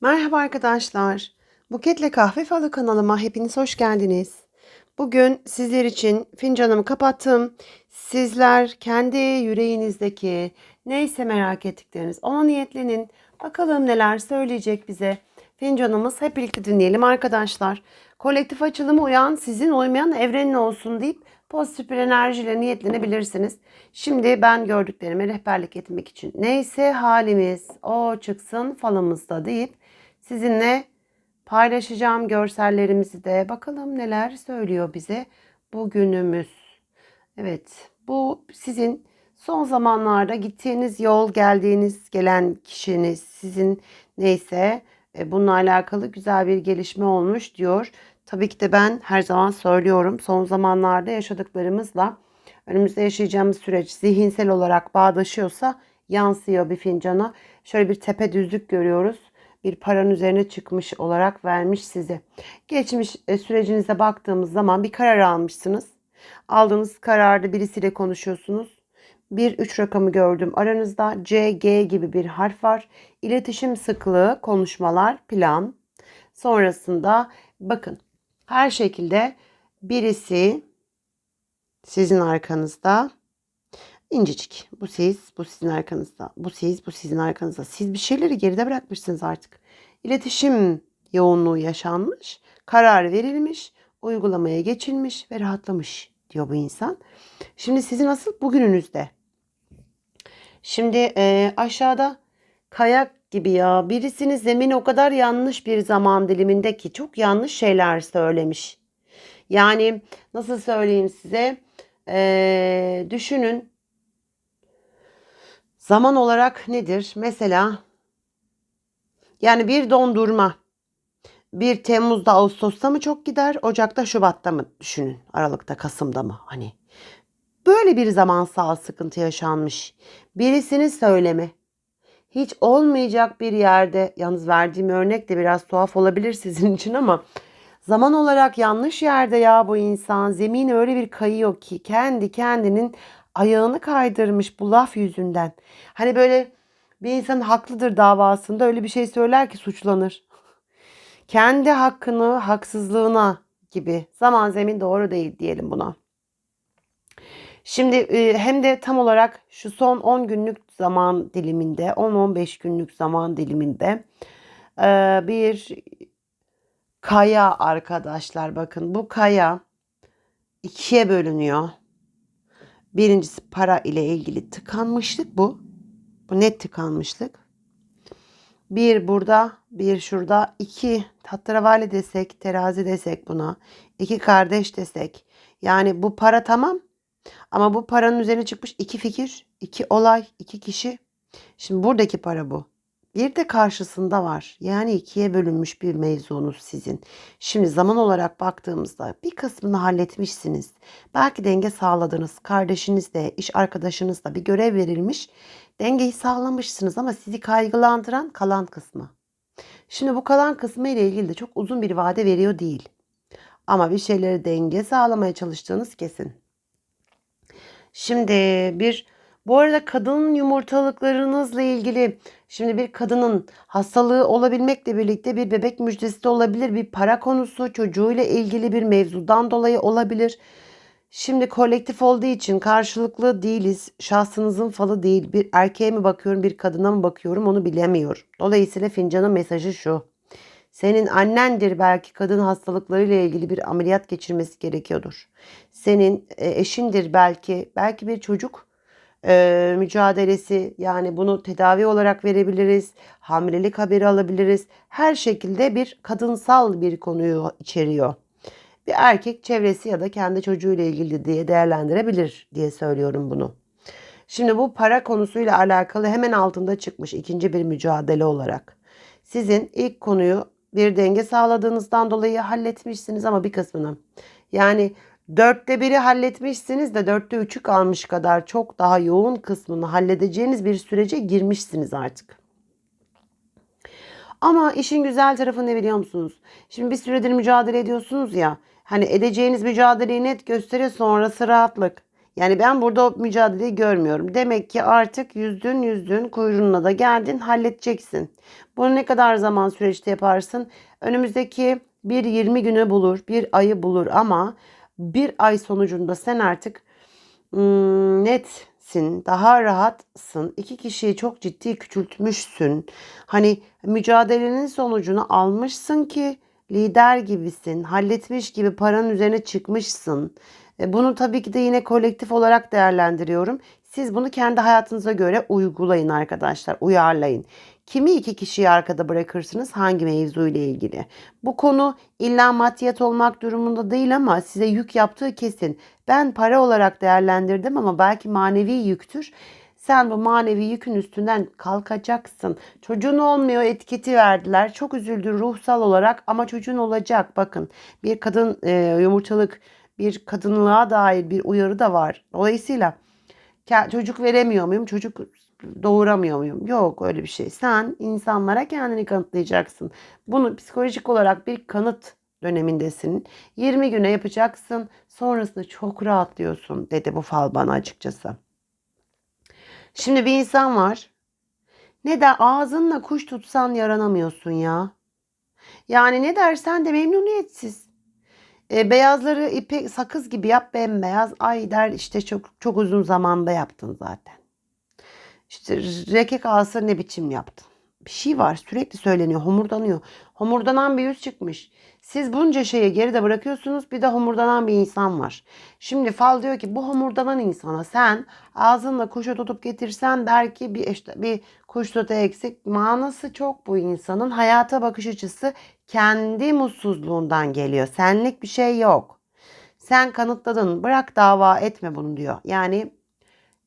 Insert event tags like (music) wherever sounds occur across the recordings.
Merhaba arkadaşlar. Buketle Kahve Falı kanalıma hepiniz hoş geldiniz. Bugün sizler için fincanımı kapattım. Sizler kendi yüreğinizdeki neyse merak ettikleriniz ona niyetlenin. Bakalım neler söyleyecek bize. Fincanımız hep birlikte dinleyelim arkadaşlar. Kolektif açılımı uyan sizin uymayan evrenin olsun deyip pozitif bir enerjiyle niyetlenebilirsiniz. Şimdi ben gördüklerime rehberlik etmek için neyse halimiz o çıksın falımızda deyip sizinle paylaşacağım görsellerimizi de bakalım neler söylüyor bize bugünümüz. Evet bu sizin son zamanlarda gittiğiniz yol geldiğiniz gelen kişiniz sizin neyse e, bununla alakalı güzel bir gelişme olmuş diyor. Tabii ki de ben her zaman söylüyorum son zamanlarda yaşadıklarımızla önümüzde yaşayacağımız süreç zihinsel olarak bağdaşıyorsa yansıyor bir fincana. Şöyle bir tepe düzlük görüyoruz. Bir paranın üzerine çıkmış olarak vermiş size. Geçmiş e, sürecinize baktığımız zaman bir karar almışsınız. Aldığınız kararda birisiyle konuşuyorsunuz. Bir üç rakamı gördüm. Aranızda C, G gibi bir harf var. İletişim sıklığı, konuşmalar, plan. Sonrasında bakın her şekilde birisi sizin arkanızda incecik. Bu siz, bu sizin arkanızda. Bu siz, bu sizin arkanızda. Siz bir şeyleri geride bırakmışsınız artık. İletişim yoğunluğu yaşanmış, karar verilmiş, uygulamaya geçilmiş ve rahatlamış diyor bu insan. Şimdi sizin asıl bugününüzde. Şimdi e, aşağıda kayak gibi ya birisinin zemini o kadar yanlış bir zaman diliminde ki çok yanlış şeyler söylemiş. Yani nasıl söyleyeyim size e, düşünün zaman olarak nedir? Mesela yani bir dondurma bir Temmuz'da Ağustos'ta mı çok gider Ocak'ta Şubat'ta mı düşünün Aralık'ta Kasım'da mı hani Böyle bir zamansal sıkıntı yaşanmış. Birisini söyleme. Hiç olmayacak bir yerde, yalnız verdiğim örnek de biraz tuhaf olabilir sizin için ama zaman olarak yanlış yerde ya bu insan. Zemin öyle bir kayıyor ki kendi kendinin ayağını kaydırmış bu laf yüzünden. Hani böyle bir insan haklıdır davasında öyle bir şey söyler ki suçlanır. (laughs) Kendi hakkını haksızlığına gibi zaman zemin doğru değil diyelim buna. Şimdi e, hem de tam olarak şu son 10 günlük zaman diliminde, 10-15 günlük zaman diliminde e, bir kaya arkadaşlar bakın bu kaya ikiye bölünüyor. Birincisi para ile ilgili tıkanmışlık bu. Bu net tıkanmışlık. Bir burada, bir şurada, iki tattaravale desek, terazi desek buna. iki kardeş desek. Yani bu para tamam ama bu paranın üzerine çıkmış iki fikir, iki olay, iki kişi. Şimdi buradaki para bu. Bir de karşısında var. Yani ikiye bölünmüş bir mevzunuz sizin. Şimdi zaman olarak baktığımızda bir kısmını halletmişsiniz. Belki denge sağladınız. Kardeşiniz de, iş arkadaşınız da bir görev verilmiş. Dengeyi sağlamışsınız ama sizi kaygılandıran kalan kısmı. Şimdi bu kalan kısmı ile ilgili de çok uzun bir vade veriyor değil. Ama bir şeyleri denge sağlamaya çalıştığınız kesin. Şimdi bir bu arada kadın yumurtalıklarınızla ilgili şimdi bir kadının hastalığı olabilmekle birlikte bir bebek müjdesi de olabilir. Bir para konusu çocuğuyla ilgili bir mevzudan dolayı olabilir. Şimdi kolektif olduğu için karşılıklı değiliz. Şahsınızın falı değil. Bir erkeğe mi bakıyorum bir kadına mı bakıyorum onu bilemiyorum. Dolayısıyla fincanın mesajı şu. Senin annendir belki kadın hastalıklarıyla ilgili bir ameliyat geçirmesi gerekiyordur. Senin e, eşindir belki, belki bir çocuk e, mücadelesi yani bunu tedavi olarak verebiliriz. Hamilelik haberi alabiliriz. Her şekilde bir kadınsal bir konuyu içeriyor. Bir erkek çevresi ya da kendi çocuğuyla ilgili diye değerlendirebilir diye söylüyorum bunu. Şimdi bu para konusuyla alakalı hemen altında çıkmış ikinci bir mücadele olarak. Sizin ilk konuyu bir denge sağladığınızdan dolayı halletmişsiniz ama bir kısmını. Yani dörtte biri halletmişsiniz de dörtte üçü kalmış kadar çok daha yoğun kısmını halledeceğiniz bir sürece girmişsiniz artık. Ama işin güzel tarafı ne biliyor musunuz? Şimdi bir süredir mücadele ediyorsunuz ya. Hani edeceğiniz mücadeleyi net gösteriyor sonrası rahatlık. Yani ben burada o mücadeleyi görmüyorum. Demek ki artık yüzdün yüzdün kuyruğuna da geldin halledeceksin. Bunu ne kadar zaman süreçte yaparsın? Önümüzdeki bir 20 günü bulur, bir ayı bulur ama bir ay sonucunda sen artık netsin, daha rahatsın. İki kişiyi çok ciddi küçültmüşsün. Hani mücadelenin sonucunu almışsın ki lider gibisin, halletmiş gibi paranın üzerine çıkmışsın. E, Bunu tabii ki de yine kolektif olarak değerlendiriyorum. Siz bunu kendi hayatınıza göre uygulayın arkadaşlar, uyarlayın. Kimi iki kişiyi arkada bırakırsınız hangi mevzu ile ilgili? Bu konu illa maddiyat olmak durumunda değil ama size yük yaptığı kesin. Ben para olarak değerlendirdim ama belki manevi yüktür. Sen bu manevi yükün üstünden kalkacaksın. Çocuğun olmuyor etiketi verdiler. Çok üzüldü ruhsal olarak ama çocuğun olacak. Bakın bir kadın e, yumurtalık bir kadınlığa dair bir uyarı da var. Dolayısıyla çocuk veremiyor muyum? Çocuk doğuramıyor muyum? Yok öyle bir şey. Sen insanlara kendini kanıtlayacaksın. Bunu psikolojik olarak bir kanıt dönemindesin. 20 güne yapacaksın. Sonrasında çok rahatlıyorsun dedi bu fal bana açıkçası. Şimdi bir insan var. Ne der ağzınla kuş tutsan yaranamıyorsun ya. Yani ne dersen de memnuniyetsiz. E, beyazları ipek sakız gibi yap bembeyaz. Ay der işte çok çok uzun zamanda yaptın zaten. İşte reke kalsa ne biçim yaptın. Bir şey var sürekli söyleniyor homurdanıyor. Homurdanan bir yüz çıkmış. Siz bunca şeyi geride bırakıyorsunuz bir de homurdanan bir insan var. Şimdi fal diyor ki bu homurdanan insana sen ağzınla kuşu tutup getirsen der ki bir işte bir kuş tutu eksik. Manası çok bu insanın hayata bakış açısı kendi mutsuzluğundan geliyor. Senlik bir şey yok. Sen kanıtladın bırak dava etme bunu diyor. Yani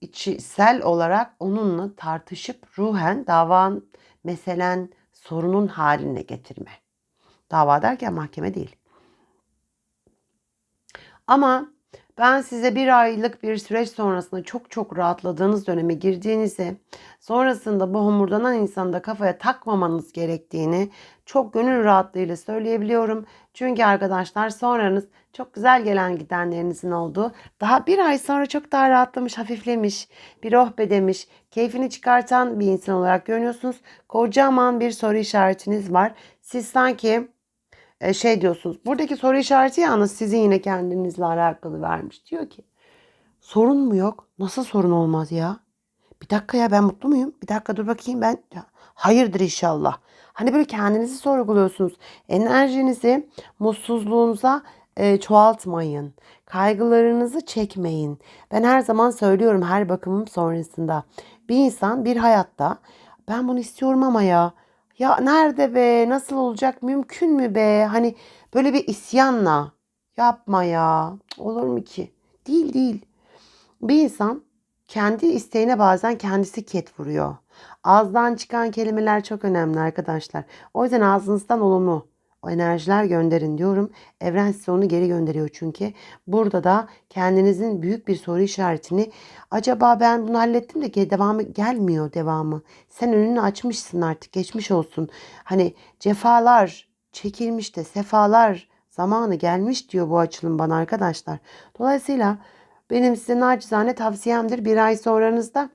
içsel olarak onunla tartışıp ruhen davan meselen sorunun haline getirme. Dava derken mahkeme değil. Ama ben size bir aylık bir süreç sonrasında çok çok rahatladığınız döneme girdiğinizi, sonrasında bu homurdanan insanı da kafaya takmamanız gerektiğini çok gönül rahatlığıyla söyleyebiliyorum. Çünkü arkadaşlar sonranız çok güzel gelen gidenlerinizin olduğu, daha bir ay sonra çok daha rahatlamış, hafiflemiş, bir oh be demiş, keyfini çıkartan bir insan olarak görünüyorsunuz. Kocaman bir soru işaretiniz var. Siz sanki e, şey diyorsunuz. Buradaki soru işareti yalnız sizin yine kendinizle alakalı vermiş. Diyor ki sorun mu yok? Nasıl sorun olmaz ya? Bir dakika ya ben mutlu muyum? Bir dakika dur bakayım ben. Hayırdır inşallah. Hani böyle kendinizi sorguluyorsunuz. Enerjinizi mutsuzluğunuza e, çoğaltmayın. Kaygılarınızı çekmeyin. Ben her zaman söylüyorum her bakımım sonrasında. Bir insan bir hayatta ben bunu istiyorum ama ya ya nerede be? Nasıl olacak? Mümkün mü be? Hani böyle bir isyanla yapma ya. Olur mu ki? Değil değil. Bir insan kendi isteğine bazen kendisi ket vuruyor. Ağızdan çıkan kelimeler çok önemli arkadaşlar. O yüzden ağzınızdan olumlu o enerjiler gönderin diyorum. Evren size onu geri gönderiyor çünkü. Burada da kendinizin büyük bir soru işaretini acaba ben bunu hallettim de devamı gelmiyor devamı. Sen önünü açmışsın artık geçmiş olsun. Hani cefalar çekilmiş de sefalar zamanı gelmiş diyor bu açılım bana arkadaşlar. Dolayısıyla benim size nacizane tavsiyemdir bir ay sonranızda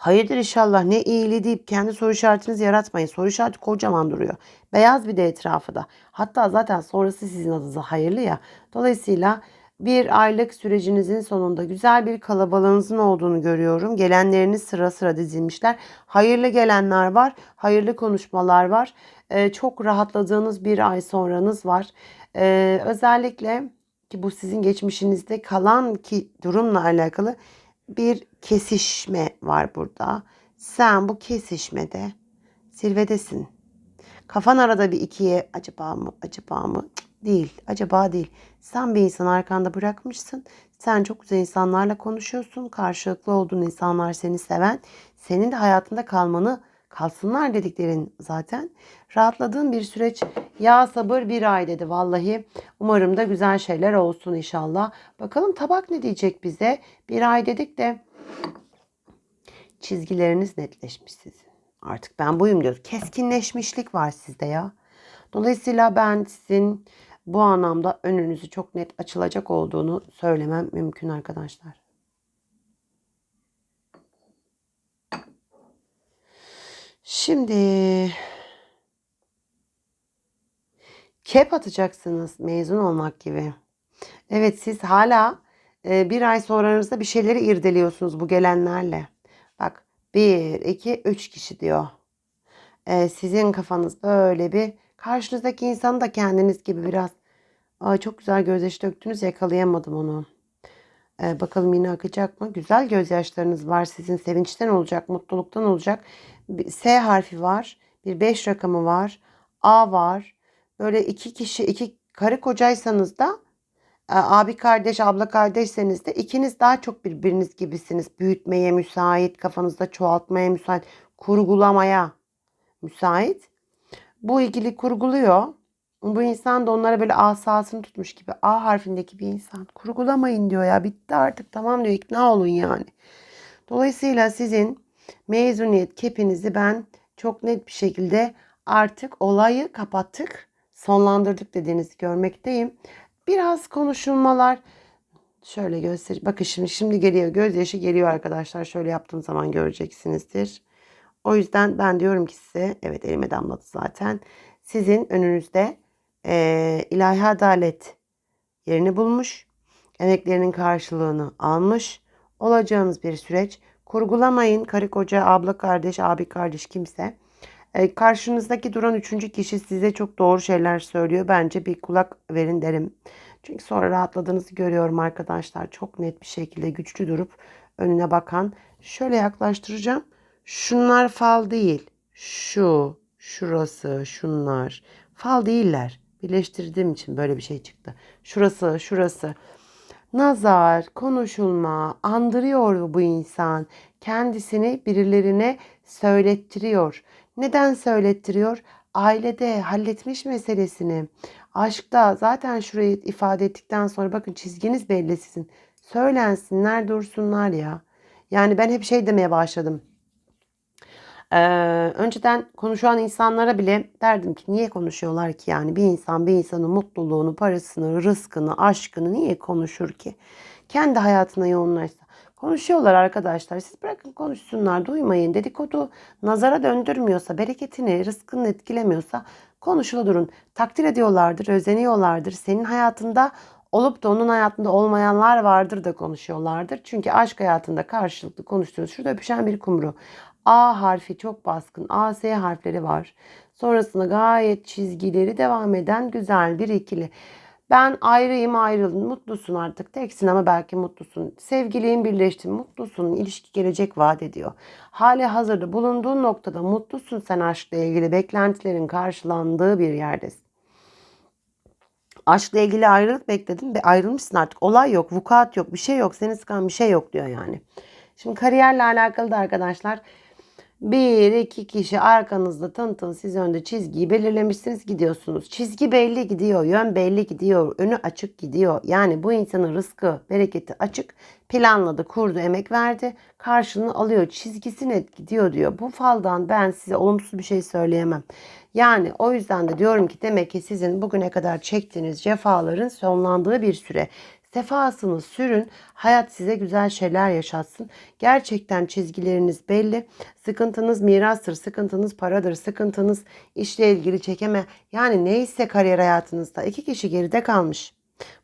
Hayırdır inşallah ne iyiliği deyip kendi soru işaretinizi yaratmayın. Soru işareti kocaman duruyor. Beyaz bir de etrafı da. Hatta zaten sonrası sizin adınıza hayırlı ya. Dolayısıyla bir aylık sürecinizin sonunda güzel bir kalabalığınızın olduğunu görüyorum. Gelenleriniz sıra sıra dizilmişler. Hayırlı gelenler var. Hayırlı konuşmalar var. Ee, çok rahatladığınız bir ay sonranız var. Ee, özellikle ki bu sizin geçmişinizde kalan ki durumla alakalı bir kesişme var burada. Sen bu kesişmede zirvedesin. Kafan arada bir ikiye acaba mı acaba mı değil acaba değil. Sen bir insan arkanda bırakmışsın. Sen çok güzel insanlarla konuşuyorsun. Karşılıklı olduğun insanlar seni seven. Senin de hayatında kalmanı kalsınlar dediklerin zaten. Rahatladığın bir süreç. Ya sabır bir ay dedi vallahi. Umarım da güzel şeyler olsun inşallah. Bakalım tabak ne diyecek bize? Bir ay dedik de çizgileriniz netleşmiş sizin. Artık ben buyum diyoruz. Keskinleşmişlik var sizde ya. Dolayısıyla ben sizin Bu anlamda önünüzü çok net açılacak olduğunu söylemem mümkün arkadaşlar. Şimdi kep atacaksınız mezun olmak gibi. Evet siz hala e, bir ay sonranızda bir şeyleri irdeliyorsunuz bu gelenlerle. Bak bir, iki, üç kişi diyor. E, sizin kafanız böyle bir karşınızdaki insanı da kendiniz gibi biraz Aa, çok güzel gözyaşı döktünüz yakalayamadım onu. E, bakalım yine akacak mı? Güzel gözyaşlarınız var sizin sevinçten olacak, mutluluktan olacak. S harfi var, bir 5 rakamı var, A var. Böyle iki kişi, iki karı kocaysanız da e, abi kardeş, abla kardeşseniz de ikiniz daha çok birbiriniz gibisiniz. Büyütmeye müsait, kafanızda çoğaltmaya müsait, kurgulamaya müsait. Bu ilgili kurguluyor. Bu insan da onlara böyle asasını tutmuş gibi. A harfindeki bir insan. Kurgulamayın diyor ya. Bitti artık tamam diyor. ikna olun yani. Dolayısıyla sizin mezuniyet kepinizi ben çok net bir şekilde artık olayı kapattık, sonlandırdık dediğinizi görmekteyim. Biraz konuşulmalar şöyle göster. Bakın şimdi şimdi geliyor gözyaşı geliyor arkadaşlar. Şöyle yaptığım zaman göreceksinizdir. O yüzden ben diyorum ki size evet elime damladı zaten. Sizin önünüzde e, ilahi adalet yerini bulmuş. Emeklerinin karşılığını almış. Olacağınız bir süreç. Kurgulamayın karı koca, abla kardeş, abi kardeş kimse. E, karşınızdaki duran üçüncü kişi size çok doğru şeyler söylüyor. Bence bir kulak verin derim. Çünkü sonra rahatladığınızı görüyorum arkadaşlar. Çok net bir şekilde güçlü durup önüne bakan. Şöyle yaklaştıracağım. Şunlar fal değil. Şu, şurası, şunlar. Fal değiller. Birleştirdiğim için böyle bir şey çıktı. Şurası, şurası. Nazar, konuşulma, andırıyor bu insan. Kendisini birilerine söylettiriyor. Neden söylettiriyor? Ailede halletmiş meselesini. Aşkta zaten şurayı ifade ettikten sonra bakın çizginiz belli sizin. Söylensinler dursunlar ya. Yani ben hep şey demeye başladım. Ee, önceden konuşan insanlara bile derdim ki niye konuşuyorlar ki yani bir insan bir insanın mutluluğunu, parasını, rızkını, aşkını niye konuşur ki? Kendi hayatına yoğunlaşsa. Konuşuyorlar arkadaşlar. Siz bırakın konuşsunlar, duymayın. Dedikodu nazara döndürmüyorsa, bereketini, rızkını etkilemiyorsa konuşula durun. Takdir ediyorlardır, özeniyorlardır. Senin hayatında olup da onun hayatında olmayanlar vardır da konuşuyorlardır. Çünkü aşk hayatında karşılıklı konuştuğunuz şurada öpüşen bir kumru. A harfi çok baskın. A, S harfleri var. Sonrasında gayet çizgileri devam eden güzel bir ikili. Ben ayrıyım ayrılın. Mutlusun artık. Teksin ama belki mutlusun. Sevgiliyim birleştin. Mutlusun. İlişki gelecek vaat ediyor. Hali hazırda bulunduğun noktada mutlusun sen aşkla ilgili. Beklentilerin karşılandığı bir yerdesin. Aşkla ilgili ayrılık bekledin ve ayrılmışsın artık. Olay yok, vukuat yok, bir şey yok. Seni sıkan bir şey yok diyor yani. Şimdi kariyerle alakalı da arkadaşlar bir iki kişi arkanızda tın tın siz önde çizgiyi belirlemişsiniz gidiyorsunuz. Çizgi belli gidiyor, yön belli gidiyor, önü açık gidiyor. Yani bu insanın rızkı, bereketi açık. Planladı, kurdu, emek verdi. Karşılığını alıyor. Çizgisi net gidiyor diyor. Bu faldan ben size olumsuz bir şey söyleyemem. Yani o yüzden de diyorum ki demek ki sizin bugüne kadar çektiğiniz cefaların sonlandığı bir süre. Sefasını sürün. Hayat size güzel şeyler yaşatsın. Gerçekten çizgileriniz belli. Sıkıntınız mirastır, sıkıntınız paradır, sıkıntınız işle ilgili çekeme. Yani neyse kariyer hayatınızda iki kişi geride kalmış.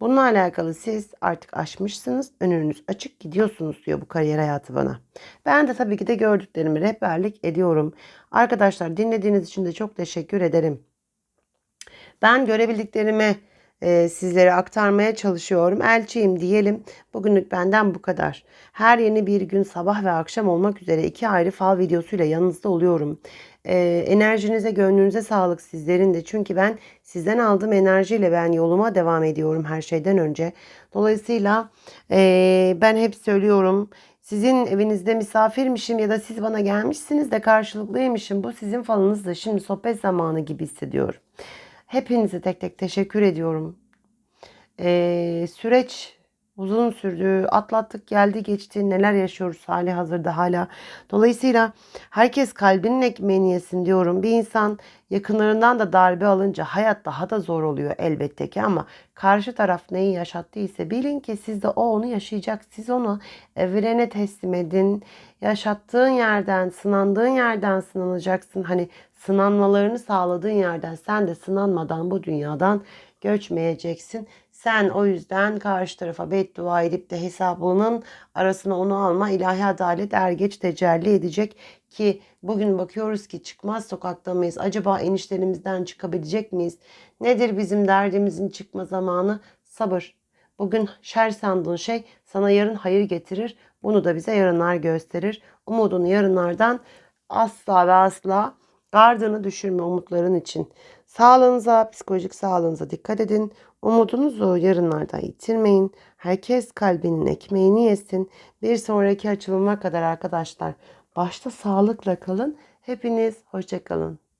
Bununla alakalı siz artık aşmışsınız. Önünüz açık gidiyorsunuz diyor bu kariyer hayatı bana. Ben de tabii ki de gördüklerimi rehberlik ediyorum. Arkadaşlar dinlediğiniz için de çok teşekkür ederim. Ben görebildiklerimi e, sizlere aktarmaya çalışıyorum. Elçiyim diyelim. Bugünlük benden bu kadar. Her yeni bir gün sabah ve akşam olmak üzere iki ayrı fal videosuyla yanınızda oluyorum. E, enerjinize, gönlünüze sağlık sizlerin de. Çünkü ben sizden aldığım enerjiyle ben yoluma devam ediyorum her şeyden önce. Dolayısıyla e, ben hep söylüyorum. Sizin evinizde misafirmişim ya da siz bana gelmişsiniz de karşılıklıymışım. Bu sizin falınız da şimdi sohbet zamanı gibi hissediyorum. Hepinize tek tek teşekkür ediyorum. Ee, süreç Uzun sürdü. Atlattık geldi geçti. Neler yaşıyoruz hali hazırda hala. Dolayısıyla herkes kalbinin ekmeğini yesin diyorum. Bir insan yakınlarından da darbe alınca hayat daha da zor oluyor elbette ki ama karşı taraf neyi yaşattıysa bilin ki siz de o onu yaşayacak. Siz onu evrene teslim edin. Yaşattığın yerden, sınandığın yerden sınanacaksın. Hani sınanmalarını sağladığın yerden sen de sınanmadan bu dünyadan göçmeyeceksin. Sen o yüzden karşı tarafa beddua edip de hesabının arasına onu alma. ilahi adalet er geç tecelli edecek ki bugün bakıyoruz ki çıkmaz sokakta mıyız? Acaba enişlerimizden çıkabilecek miyiz? Nedir bizim derdimizin çıkma zamanı? Sabır. Bugün şer sandığın şey sana yarın hayır getirir. Bunu da bize yarınlar gösterir. Umudunu yarınlardan asla ve asla gardını düşürme umutların için. Sağlığınıza, psikolojik sağlığınıza dikkat edin. Umudunuzu yarınlarda yitirmeyin. Herkes kalbinin ekmeğini yesin. Bir sonraki açılıma kadar arkadaşlar başta sağlıkla kalın. Hepiniz hoşçakalın.